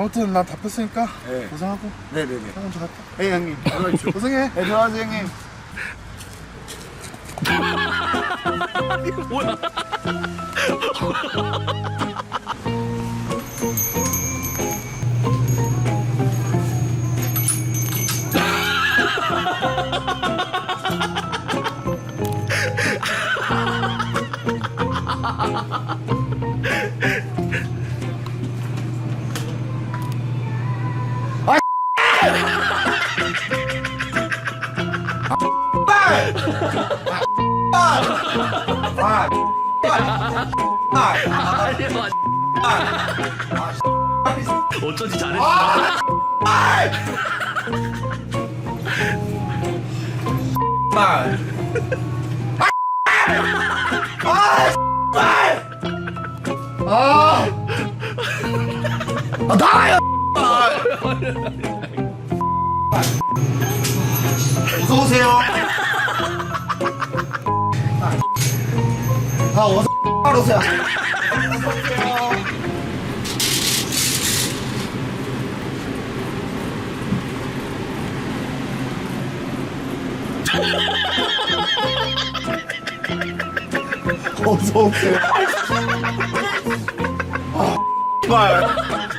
아무튼 나 답했으니까 네. 고생하고 네네네. 형 먼저 갈게 네 형님. 고생해 네 들어가세요 형님. 어쩐지 잘했어. 아 나와요. 어서 오세요. 아 어서 오세요. 어서 오세요. 어서 오세요. 아, 발.